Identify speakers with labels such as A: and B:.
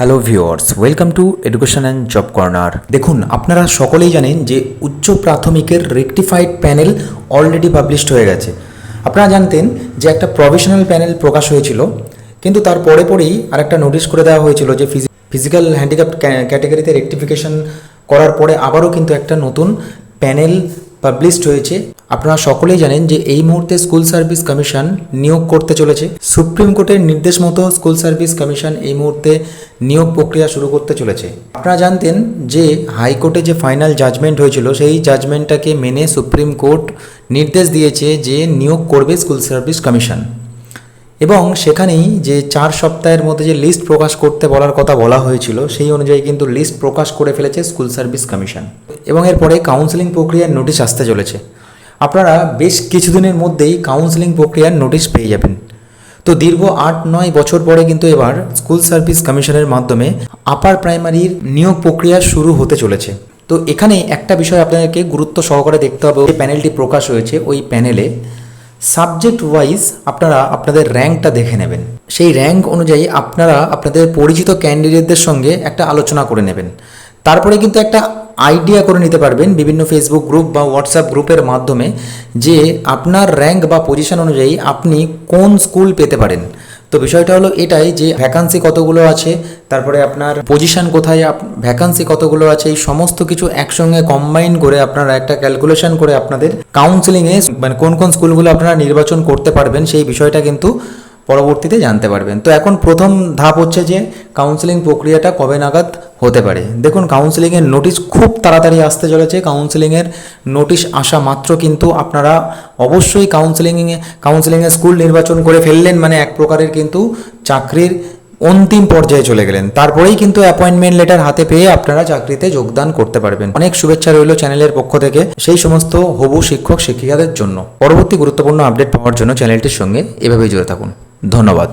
A: Hello viewers welcome to education and job corner দেখুন, আপনারা সকলেই জানেন যে উচ্চ প্রাথমিকের রেকটিফাইড প্যানেল অলরেডি পাবলিশড হয়ে গেছে। আপনারা জানতেন যে একটা প্রফেশনাল প্যানেল প্রকাশ হয়েছিল, কিন্তু তার পরে পরেই আরেকটা নোটিশ করে দেওয়া হয়েছিল যে ফিজিক্যাল হ্যান্ডিক্যাপ ক্যাটাগরিতে রেকটিফিকেশন করার পরে আবারও কিন্তু একটা নতুন প্যানেল পাবলিশড হয়েছে। আপনারা সকলেই জানেন যে এই মুহূর্তে স্কুল সার্ভিস কমিশন নিয়োগ করতে চলেছে। সুপ্রিম কোর্টের নির্দেশ মতো স্কুল সার্ভিস কমিশন এই মুহূর্তে নিয়োগ প্রক্রিয়া শুরু করতে চলেছে। আপনারা জানতেন যে হাইকোর্টে যে ফাইনাল জাজমেন্ট হয়েছিল, সেই জাজমেন্টটাকে মেনে সুপ্রিম কোর্ট নির্দেশ দিয়েছে যে নিয়োগ করবে স্কুল সার্ভিস কমিশন এবং সেখানেই যে চার সপ্তাহের মধ্যে যে লিস্ট প্রকাশ করতে বলার কথা বলা হয়েছিল, সেই অনুযায়ী কিন্তু লিস্ট প্রকাশ করে ফেলেছে স্কুল সার্ভিস কমিশন এবং এরপরে কাউন্সেলিং প্রক্রিয়ার নোটিশ আসতে চলেছে। আপনারা বেশ কিছুদিনের মধ্যেই কাউন্সেলিং প্রক্রিয়ার নোটিশ পেয়ে যাবেন। তো দীর্ঘ আট নয় বছর পরে কিন্তু এবার স্কুল সার্ভিস কমিশনের মাধ্যমে আপার প্রাইমারির নিয়োগ প্রক্রিয়া শুরু হতে চলেছে। তো এখানে একটা বিষয় আপনাদেরকে গুরুত্ব সহকারে দেখতে হবে, ওই প্যানেলটি প্রকাশ হয়েছে, ওই প্যানেলে সাবজেক্ট ওয়াইজ আপনারা আপনাদের র্যাঙ্কটা দেখে নেবেন। সেই র্যাঙ্ক অনুযায়ী আপনারা আপনাদের পরিচিত ক্যান্ডিডেটদের সঙ্গে একটা আলোচনা করে নেবেন। তারপরে কিন্তু একটা আইডিয়া করে নিতে পারবেন বিভিন্ন ফেসবুক গ্রুপ বা হোয়াটসঅ্যাপ গ্রুপের মাধ্যমে যে আপনার র্যাঙ্ক বা পজিশন অনুযায়ী আপনি কোন স্কুল পেতে পারেন। তো বিষয়টা হলো এটাই যে ভ্যাকান্সি কতগুলো আছে, তারপরে আপনার পজিশন কোথায় ভ্যাকান্সি কতগুলো আছে, এই সমস্ত কিছু একসঙ্গে কম্বাইন করে আপনারা একটা ক্যালকুলেশন করে আপনাদের কাউন্সিলিংয়ে মানে কোন কোন স্কুলগুলো আপনারা নির্বাচন করতে পারবেন সেই বিষয়টা কিন্তু পরবর্তীতে জানতে পারবেন। তো এখন প্রথম ধাপ হচ্ছে যে কাউন্সেলিং প্রক্রিয়াটা কবে নাগাদ হতে পারে। দেখুন কাউন্সেলিংয়ের নোটিশ খুব তাড়াতাড়ি আসতে চলেছে। কাউন্সেলিংয়ের নোটিশ আসা মাত্র কিন্তু আপনারা অবশ্যই কাউন্সেলিংয়ে কাউন্সেলিংয়ে স্কুল নির্বাচন করে ফেললেন মানে এক প্রকারের কিন্তু চাকরির অন্তিম পর্যায়ে চলে গেলেন। তারপরেই কিন্তু অ্যাপয়েন্টমেন্ট লেটার হাতে পেয়ে আপনারা চাকরিতে যোগদান করতে পারবেন। অনেক শুভেচ্ছা রইল চ্যানেলের পক্ষ থেকে সেই সমস্ত হবু শিক্ষক শিক্ষিকাদের জন্য। পরবর্তী গুরুত্বপূর্ণ আপডেট পাওয়ার জন্য চ্যানেলটির সঙ্গে এভাবেই জুড়ে থাকুন। ধন্যবাদ।